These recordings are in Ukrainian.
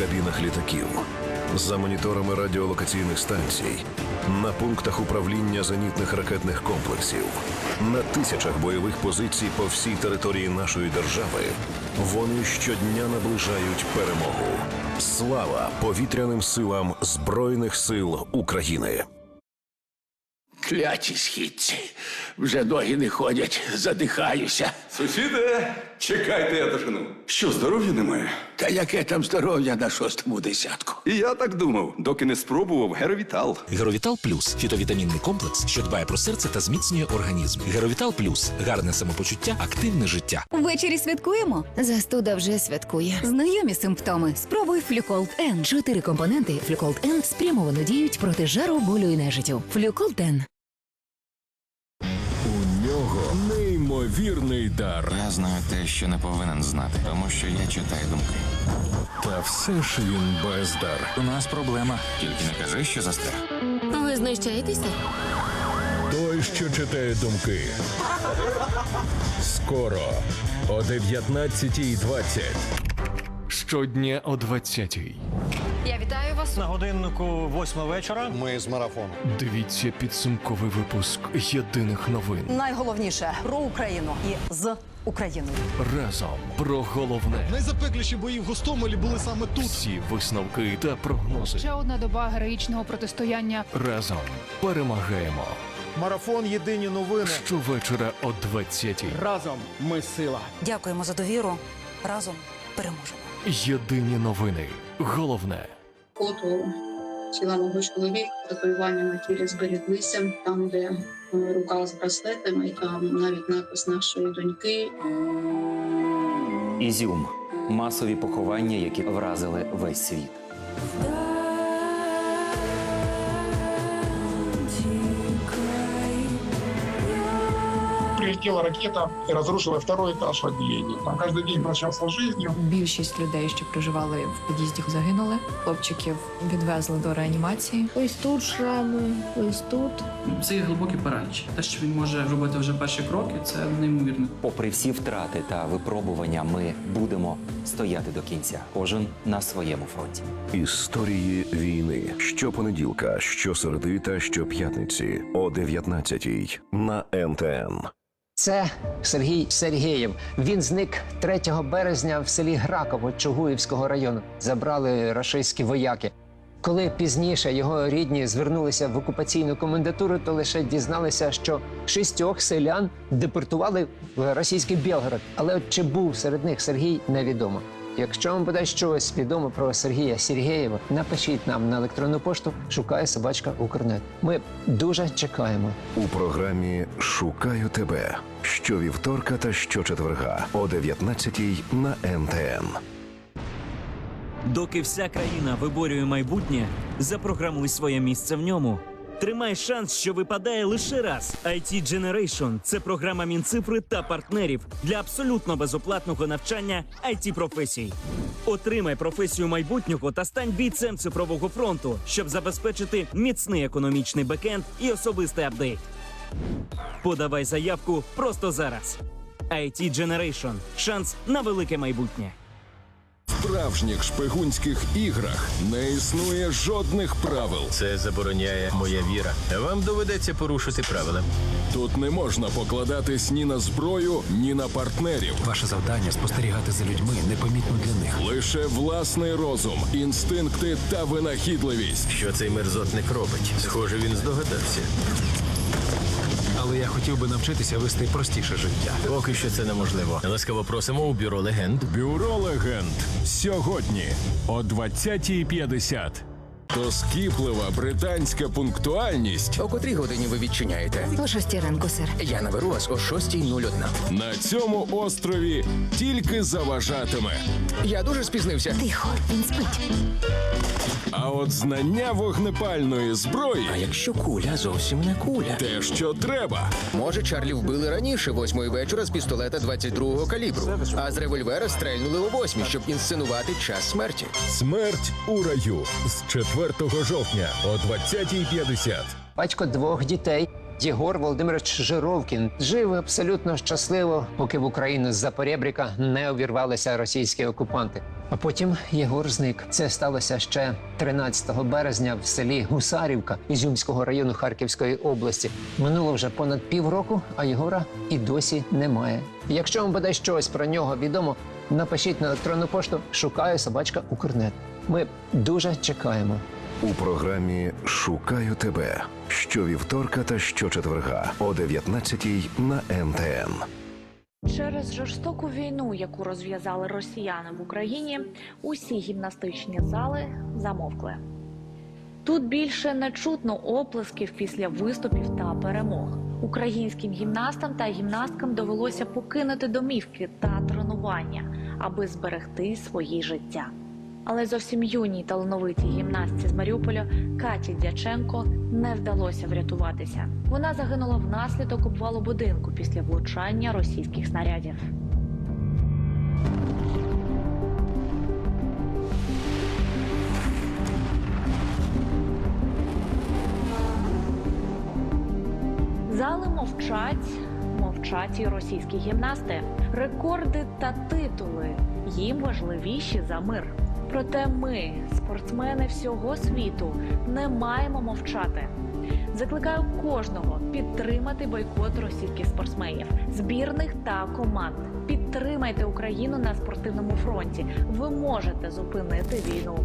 кабінах літаків, за моніторами радіолокаційних станцій, на пунктах управління зенітних ракетних комплексів, на тисячах бойових позицій по всій території нашої держави. Вони щодня наближають перемогу. Слава повітряним силам Збройних сил України! Кляті східці. Вже ноги не ходять, задихаюся. Сусіде, чекайте, я дожену. Що, здоров'я немає? Та яке там здоров'я на шостому десятку? І я так думав, доки не спробував Геровітал. Геровітал Плюс фітовітамінний комплекс, що дбає про серце та зміцнює організм. Геровітал Плюс гарне самопочуття, активне життя. Ввечері святкуємо. Застуда вже святкує. Знайомі симптоми. Спробуй Флюколд Н. Чотири компоненти Флюколд Н спрямовано діють проти жару, болю і нежиттю. Флюколд Н. Неймовірний дар. Я знаю те, що не повинен знати, тому що я читаю думки. Та все ж він бездар. У нас проблема. Тільки не кажи, що застряг. Ви знущаєтеся? Той, що читає думки. Скоро о 19.20. Щодня о 20-й. Я вітаю вас. На годиннику восьма вечора. Ми з марафону. Дивіться підсумковий випуск єдиних новин. Найголовніше про Україну і з Україною. Разом про головне. Найзапекліші бої в Гостомелі були саме тут. Всі висновки та прогнози. Ще одна доба героїчного протистояння. Разом перемагаємо. Марафон Єдині новини. Щовечора о 20-й. Разом ми сила. Дякуємо за довіру. Разом переможемо. Єдині новини. Головне. фото тіла мого чоловіка, татуювання на тілі збереглися там, де е, рука з браслетами, там навіть напис нашої доньки. Ізюм масові поховання, які вразили весь світ. Прилетела ракета и разрушила второй этаж отделения. Там каждый день прощался с жизнью. Більшість людей, що проживали в під'їзді, загинули. Хлопчиків відвезли до реанімації. Ось тут шрами, ось тут. Це є глибокий параліч. Те, що він може робити вже перші кроки, це неймовірно. Попри всі втрати та випробування, ми будемо стояти до кінця. Кожен на своєму фронті. Історії війни щопонеділка, щосереди та щоп'ятниці о 19-й на НТН. Це Сергій Сергієв. Він зник 3 березня в селі Граково Чугуївського району. Забрали рашистські вояки. Коли пізніше його рідні звернулися в окупаційну комендатуру, то лише дізналися, що шістьох селян депортували в російський Білгород. Але от чи був серед них Сергій, невідомо. Якщо вам буде щось відомо про Сергія Сергєєва, напишіть нам на електронну пошту шукає собачка Укрнет. Ми дуже чекаємо. У програмі Шукаю тебе щовівторка та щочетверга о 19-й на НТН. Доки вся країна виборює майбутнє, запрограмуй своє місце в ньому. Тримай шанс, що випадає лише раз. IT Generation – це програма Мінцифри та партнерів для абсолютно безоплатного навчання it професій. Отримай професію майбутнього та стань бійцем цифрового фронту, щоб забезпечити міцний економічний бекенд і особистий апдейт. Подавай заявку просто зараз. IT Generation – шанс на велике майбутнє. В справжніх шпигунських іграх не існує жодних правил. Це забороняє моя віра. Вам доведеться порушити правила. Тут не можна покладатись ні на зброю, ні на партнерів. Ваше завдання спостерігати за людьми непомітно для них. Лише власний розум, інстинкти та винахідливість. Що цей мерзотник робить? Схоже, він здогадався. Але я хотів би навчитися вести простіше життя. Поки що це неможливо. Ласкаво просимо у бюро легенд. Бюро легенд сьогодні о 20.50. Доскіплива британська пунктуальність О котрій годині ви відчиняєте? О шостій ранку, сер. Я наберу вас о 6.01. на цьому острові тільки заважатиме. Я дуже спізнився. Тихо, він спить. А от знання вогнепальної зброї А якщо куля зовсім не куля? те, що треба. Може, Чарлі вбили раніше, восьмої вечора з пістолета 22-го калібру, а з револьвера стрельнули о восьмій, щоб інсценувати час смерті. Смерть у раю з 4 жовтня о 20.50. Батько двох дітей. Єгор Володимирович Жировкін жив абсолютно щасливо, поки в Україну з-за поребріка не увірвалися російські окупанти. А потім Єгор зник. Це сталося ще 13 березня в селі Гусарівка Ізюмського району Харківської області. Минуло вже понад півроку, а Єгора і досі немає. Якщо вам буде щось про нього відомо, напишіть на електронну пошту Шукаю собачка Укрнет. Ми дуже чекаємо. У програмі Шукаю тебе щовівторка та щочетверга о 19 на НТН. Через жорстоку війну, яку розв'язали росіяни в Україні, усі гімнастичні зали замовкли. Тут більше не чутно оплесків після виступів та перемог. Українським гімнастам та гімнасткам довелося покинути домівки та тренування, аби зберегти свої життя. Але зовсім юній талановитій гімнастці з Маріуполя Каті Дяченко не вдалося врятуватися. Вона загинула внаслідок обвалу будинку після влучання російських снарядів. Зали мовчать, мовчать і російські гімнасти. Рекорди та титули їм важливіші за мир. Проте ми, спортсмени всього світу, не маємо мовчати. Закликаю кожного підтримати бойкот російських спортсменів, збірних та команд. Підтримайте Україну на спортивному фронті. Ви можете зупинити війну.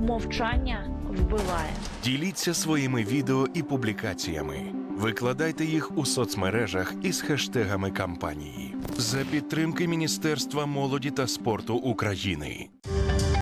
Мовчання вбиває. Діліться своїми відео і публікаціями. Викладайте їх у соцмережах із хештегами кампанії за підтримки Міністерства молоді та спорту України.